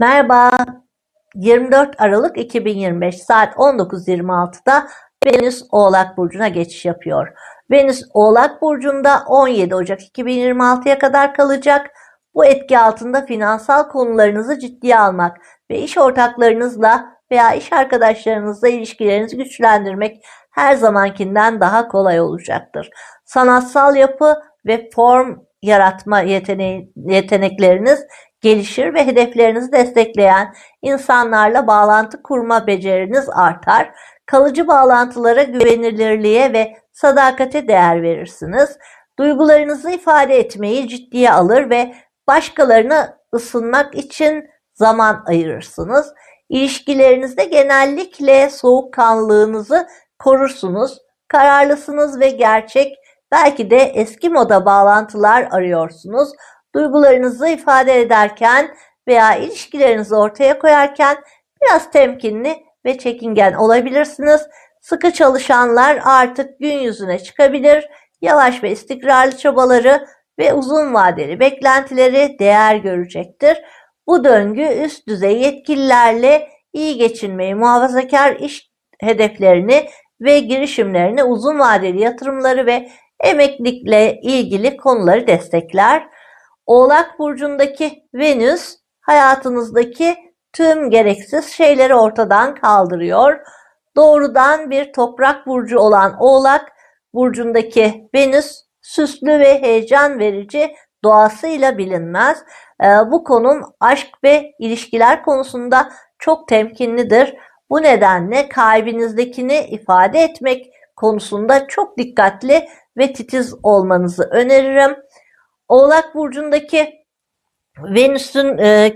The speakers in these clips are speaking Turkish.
Merhaba, 24 Aralık 2025 saat 19.26'da Venüs Oğlak Burcu'na geçiş yapıyor. Venüs Oğlak Burcu'nda 17 Ocak 2026'ya kadar kalacak. Bu etki altında finansal konularınızı ciddiye almak ve iş ortaklarınızla veya iş arkadaşlarınızla ilişkilerinizi güçlendirmek her zamankinden daha kolay olacaktır. Sanatsal yapı ve form yaratma yeteneği, yetenekleriniz gelişir ve hedeflerinizi destekleyen insanlarla bağlantı kurma beceriniz artar. Kalıcı bağlantılara güvenilirliğe ve sadakate değer verirsiniz. Duygularınızı ifade etmeyi ciddiye alır ve başkalarına ısınmak için zaman ayırırsınız. İlişkilerinizde genellikle soğukkanlılığınızı korursunuz. Kararlısınız ve gerçek, belki de eski moda bağlantılar arıyorsunuz. Duygularınızı ifade ederken veya ilişkilerinizi ortaya koyarken biraz temkinli ve çekingen olabilirsiniz. Sıkı çalışanlar artık gün yüzüne çıkabilir. Yavaş ve istikrarlı çabaları ve uzun vadeli beklentileri değer görecektir. Bu döngü üst düzey yetkililerle iyi geçinmeyi, muhafazakar iş hedeflerini ve girişimlerini, uzun vadeli yatırımları ve emeklilikle ilgili konuları destekler. Oğlak burcundaki Venüs hayatınızdaki tüm gereksiz şeyleri ortadan kaldırıyor. Doğrudan bir toprak burcu olan Oğlak burcundaki Venüs süslü ve heyecan verici doğasıyla bilinmez. Ee, bu konum aşk ve ilişkiler konusunda çok temkinlidir. Bu nedenle kalbinizdekini ifade etmek konusunda çok dikkatli ve titiz olmanızı öneririm. Oğlak burcundaki Venüs'ün e,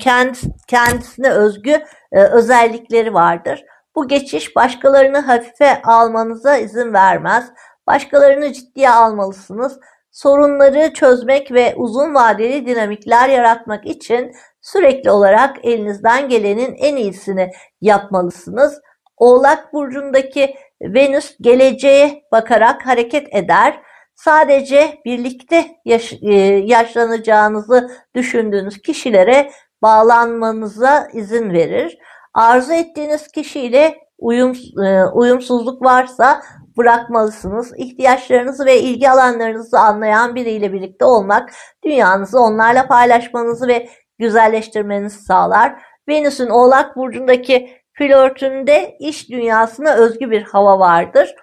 kendisine özgü e, özellikleri vardır. Bu geçiş başkalarını hafife almanıza izin vermez. Başkalarını ciddiye almalısınız. Sorunları çözmek ve uzun vadeli dinamikler yaratmak için sürekli olarak elinizden gelenin en iyisini yapmalısınız. Oğlak burcundaki Venüs geleceğe bakarak hareket eder sadece birlikte yaş e, yaşlanacağınızı düşündüğünüz kişilere bağlanmanıza izin verir. Arzu ettiğiniz kişiyle uyum, e, uyumsuzluk varsa bırakmalısınız. İhtiyaçlarınızı ve ilgi alanlarınızı anlayan biriyle birlikte olmak dünyanızı onlarla paylaşmanızı ve güzelleştirmenizi sağlar. Venüs'ün Oğlak burcundaki flörtünde iş dünyasına özgü bir hava vardır.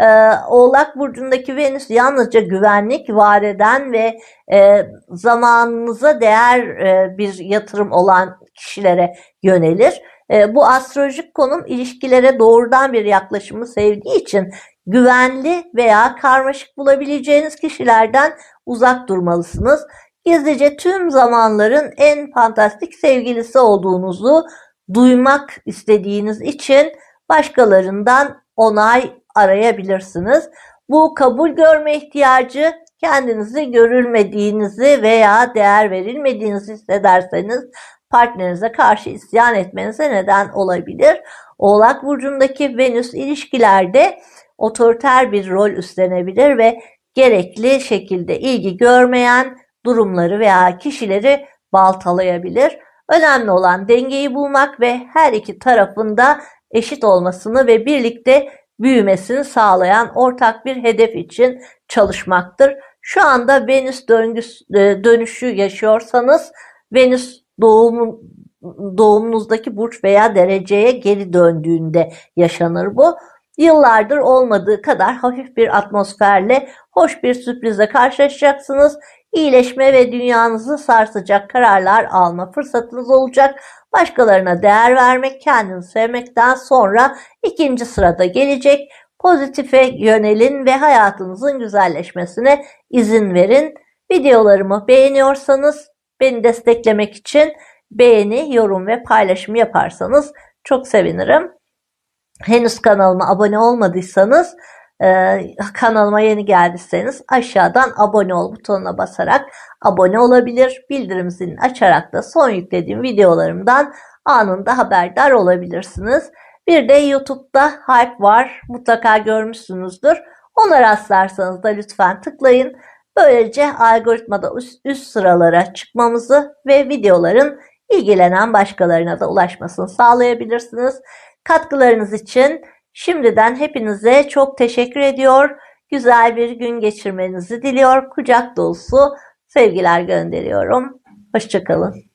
Ee, Oğlak Burcu'ndaki Venüs yalnızca güvenlik vaat eden ve e, zamanınıza değer e, bir yatırım olan kişilere yönelir. E, bu astrolojik konum ilişkilere doğrudan bir yaklaşımı sevdiği için güvenli veya karmaşık bulabileceğiniz kişilerden uzak durmalısınız. Gizlice tüm zamanların en fantastik sevgilisi olduğunuzu duymak istediğiniz için başkalarından onay arayabilirsiniz. Bu kabul görme ihtiyacı kendinizi görülmediğinizi veya değer verilmediğinizi hissederseniz partnerinize karşı isyan etmenize neden olabilir. Oğlak burcundaki Venüs ilişkilerde otoriter bir rol üstlenebilir ve gerekli şekilde ilgi görmeyen durumları veya kişileri baltalayabilir. Önemli olan dengeyi bulmak ve her iki tarafında eşit olmasını ve birlikte büyümesini sağlayan ortak bir hedef için çalışmaktır. Şu anda Venüs döngüsü, e, dönüşü yaşıyorsanız Venüs doğum, doğumunuzdaki burç veya dereceye geri döndüğünde yaşanır bu. Yıllardır olmadığı kadar hafif bir atmosferle hoş bir sürprize karşılaşacaksınız. İyileşme ve dünyanızı sarsacak kararlar alma fırsatınız olacak. Başkalarına değer vermek, kendini sevmekten sonra ikinci sırada gelecek. Pozitife yönelin ve hayatınızın güzelleşmesine izin verin. Videolarımı beğeniyorsanız beni desteklemek için beğeni, yorum ve paylaşım yaparsanız çok sevinirim. Henüz kanalıma abone olmadıysanız ee, kanalıma yeni geldiyseniz aşağıdan abone ol butonuna basarak abone olabilir. Bildirim zilini açarak da son yüklediğim videolarımdan anında haberdar olabilirsiniz. Bir de YouTube'da Hype var. Mutlaka görmüşsünüzdür. Ona rastlarsanız da lütfen tıklayın. Böylece algoritmada üst, üst sıralara çıkmamızı ve videoların ilgilenen başkalarına da ulaşmasını sağlayabilirsiniz. Katkılarınız için şimdiden hepinize çok teşekkür ediyor. Güzel bir gün geçirmenizi diliyor. Kucak dolusu sevgiler gönderiyorum. Hoşçakalın.